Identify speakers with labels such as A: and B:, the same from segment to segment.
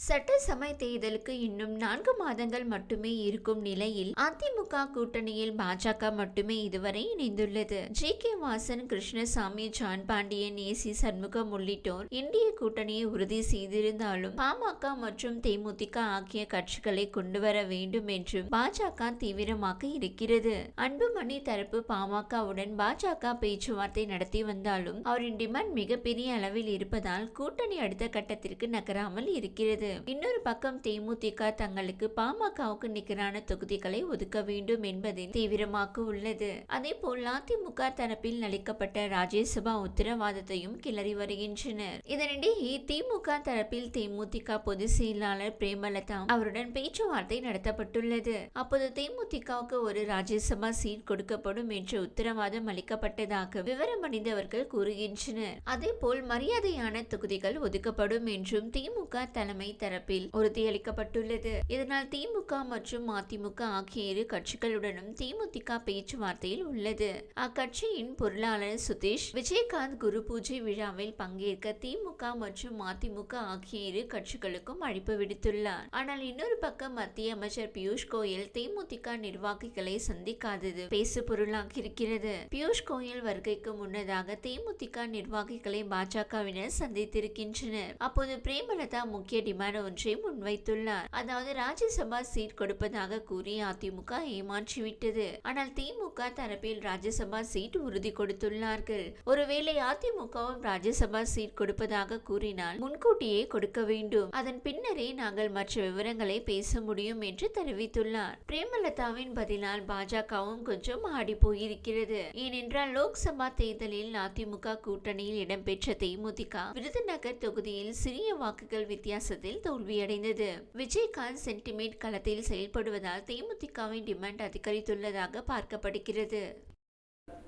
A: சட்டசபை தேர்தலுக்கு இன்னும் நான்கு மாதங்கள் மட்டுமே இருக்கும் நிலையில் அதிமுக கூட்டணியில் பாஜக மட்டுமே இதுவரை இணைந்துள்ளது. G. K. Vasan Krishnasamy John Pandian AC Shanmugam உள்ளிட்டோர் இந்திய கூட்டணியை உறுதி செய்திருந்தாலும் பாமக மற்றும் தேமுதிக ஆகிய கட்சிகளை கொண்டு வர வேண்டும் என்றும் பாஜக தீவிரமாக இருக்கிறது. அன்புமணி தரப்பு பாமகவுடன் பாஜக பேச்சுவார்த்தை நடத்தி வந்தாலும் அவரின் டிமாண்ட் மிகப்பெரிய அளவில் இருப்பதால் கூட்டணி அடுத்த கட்டத்திற்கு நகராமல் இருக்கிறது. இன்னொரு பக்கம் தேமுதிக தங்களுக்கு பாமகவுக்கு நிகரான தொகுதிகளை ஒதுக்க வேண்டும் என்பதில் தீவிரமாக உள்ளது அதே போல் அதிமுக தரப்பில் அளிக்கப்பட்ட ராஜ்யசபா உத்தரவாதத்தையும் கிளறி வருகின்றனர். இதனிடையே திமுக தரப்பில் தேமுதிக பொதுச் செயலாளர் பிரேமலதா அவருடன் பேச்சுவார்த்தை நடத்தப்பட்டுள்ளது. அப்போது தேமுதிகவுக்கு ஒரு ராஜ்யசபா சீட் கொடுக்கப்படும் என்று உத்தரவாதம் அளிக்கப்பட்டதாக விவரம் விவரமறிந்தவர்கள் கூறுகின்றனர். அதே போல் மரியாதையான தொகுதிகள் ஒதுக்கப்படும் என்றும் திமுக தலைமை தரப்பில் உறுதியளிக்கப்பட்டுள்ளது இதனால் திமுக மற்றும் அதிமுக ஆகிய இரு கட்சிகளுடனும் தேமுதிக பேச்சுவார்த்தையில் உள்ளது. அக்கட்சியின் பொருளாளர் சுதீஷ் விஜயகாந்த் குரு பூஜை விழாவில் பங்கேற்க திமுக மற்றும் அதிமுக ஆகிய இரு கட்சிகளுக்கும் அழைப்பு விடுத்துள்ளார். ஆனால் இன்னொரு பக்கம் மத்திய அமைச்சர் பியூஷ் கோயல் தேமுதிக நிர்வாகிகளை சந்திக்காதது பேசு பொருளாக இருக்கிறது பியூஷ் கோயல் வருகைக்கு முன்னதாக தேமுதிக நிர்வாகிகளை பாஜகவினர் சந்தித்திருக்கின்றனர். அப்போது பிரேமலதா முக்கிய டிமாண்ட் ஒன்றை முன்வைத்துள்ளார். அதாவது ராஜ்யசபா சீட் கொடுப்பதாக கூறி அதிமுக ஏமாற்றிவிட்டது. ஆனால் திமுக தரப்பில் ராஜ்யசபா சீட் உறுதி கொடுத்துள்ளார்கள். ஒருவேளை அதிமுகவும் ராஜ்யசபா சீட் கொடுப்பதாக கூறினால் முன்கூட்டியே கொடுக்க வேண்டும். அதன் பின்னரே நாங்கள் மற்ற விவரங்களை பேச முடியும் என்று தெரிவித்துள்ளார். பிரேமலதாவின் பதிலால் பாஜகவும் கொஞ்சம் ஆடி போயிருக்கிறது ஏனென்றால் லோக்சபா தேர்தலில் அதிமுக கூட்டணியில் இடம்பெற்ற தேமுதிக விருதுநகர் தொகுதியில் சிறிய வாக்குகள் வித்தியாசத்தில் தோல்வியடைந்தது. விஜயகாந்த் சென்டிமெண்ட் களத்தில் செயல்படுவதால் தேமுதிகவின் டிமாண்ட் அதிகரித்துள்ளதாக பார்க்கப்படுகிறது.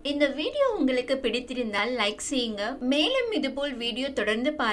A: இந்த வீடியோ உங்களுக்கு பிடித்திருந்தால் லைக் செய்யுங்க. மேலும் இதுபோல் வீடியோ தொடர்ந்து பார்க்க